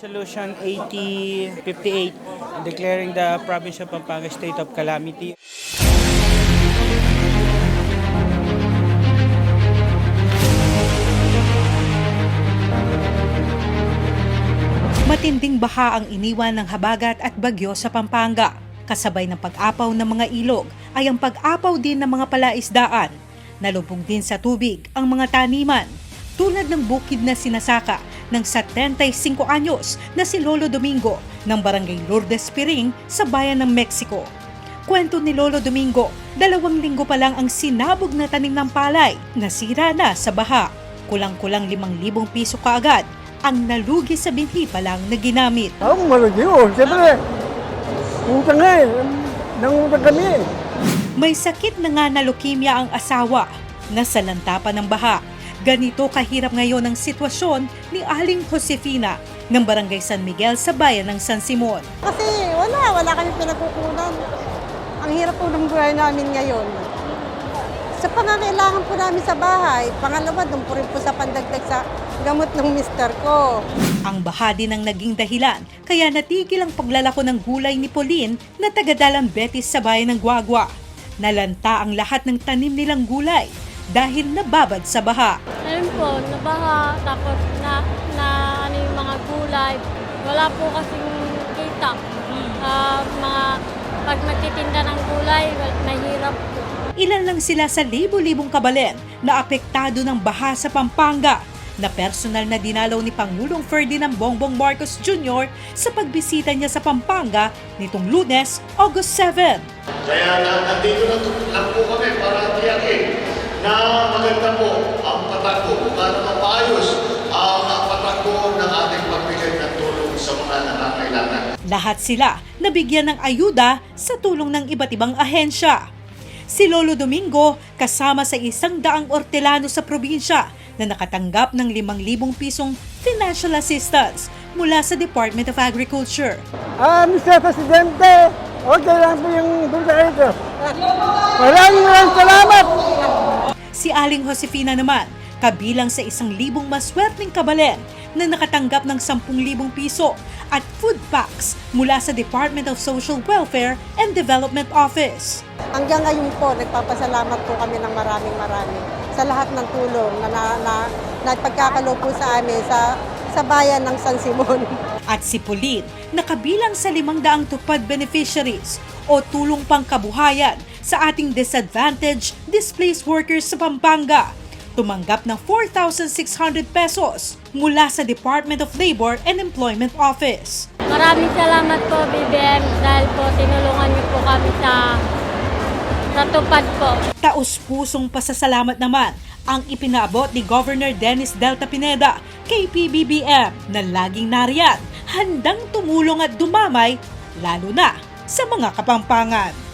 Resolution 8058 declaring the province of Pampanga state of calamity. Matinding baha ang iniwan ng habagat at bagyo sa Pampanga. Kasabay ng pag-apaw ng mga ilog ay ang pag-apaw din ng mga palaisdaan. Nalubog din sa tubig ang mga taniman, tulad ng bukid na sinasaka ng 75 anyos na si Lolo Domingo ng Barangay Lourdes Piring sa bayan ng Mexico. Kwento ni Lolo Domingo, dalawang linggo pa lang ang sinabog na tanim ng palay, nasira na sa baha. Kulang-kulang 5,000 piso kaagad ang nalugi sa binhi pa lang na ginamit. Ako malagi oh. Siyempre, utang eh. Nangutang kami eh. May sakit na nga na leukemia ang asawa na salanta pa ng baha. Ganito kahirap ngayon ang sitwasyon ni Aling Josefina ng Barangay San Miguel sa bayan ng San Simon. Kasi wala, wala kami pinagkukunan. Ang hirap po ng buhay namin ngayon. Sa pangangailangan po namin sa bahay, pangalawa, doon po rin po sa pandagdag sa gamot ng mister ko. Ang baha din ang naging dahilan kaya natigil ang paglalako ng gulay ni Pauline na tagadalang Betis sa bayan ng Guagua. Nalanta ang lahat ng tanim nilang gulay dahil nababad sa baha. Ayun po, nabaha, tapos na, na ano yung mga gulay. Wala po kasing kita. Ah, mga, pag magtitinda ng gulay, mahirap po. Ilan lang sila sa libo-libong kabalen na apektado ng baha sa Pampanga na personal na dinalaw ni Pangulong Ferdinand Bongbong Marcos Jr. sa pagbisita niya sa Pampanga nitong lunes, August 7. Kaya na, nandito lang, lang po kami para na maganda po ang patakbo para mapaayos ang patakbo ng ating pagbigay ng tulong sa mga nangangailangan. Lahat sila nabigyan ng ayuda sa tulong ng iba't ibang ahensya. Si Lolo Domingo kasama sa isang daang ortelano sa probinsya na nakatanggap ng 5,000 pisong financial assistance mula sa Department of Agriculture. Ah, Mr. Presidente, okay lang po yung bulsa ito. Maraming maraming salamat. Si Aling Josefina naman, kabilang sa isang libong maswerteng kabalen na nakatanggap ng 10,000 piso at food packs mula sa Department of Social Welfare and Development Office. Hanggang ngayon po, nagpapasalamat po kami ng maraming maraming sa lahat ng tulong na, na, na, na pagkakalo po sa amin sa, sa bayan ng San Simon. At si Pauline na kabilang sa 500 tupad beneficiaries o tulong pangkabuhayan sa ating disadvantaged displaced workers sa Pampanga. Tumanggap ng 4,600 pesos mula sa Department of Labor and Employment Office. Maraming salamat po, BBM, dahil po tinulungan niyo po kami sa sa tupad po. Taus-pusong pasasalamat naman ang ipinaabot ni Governor Dennis Delta Pineda kay PBBM na laging nariyan, handang tumulong at dumamay, lalo na sa mga kapampangan.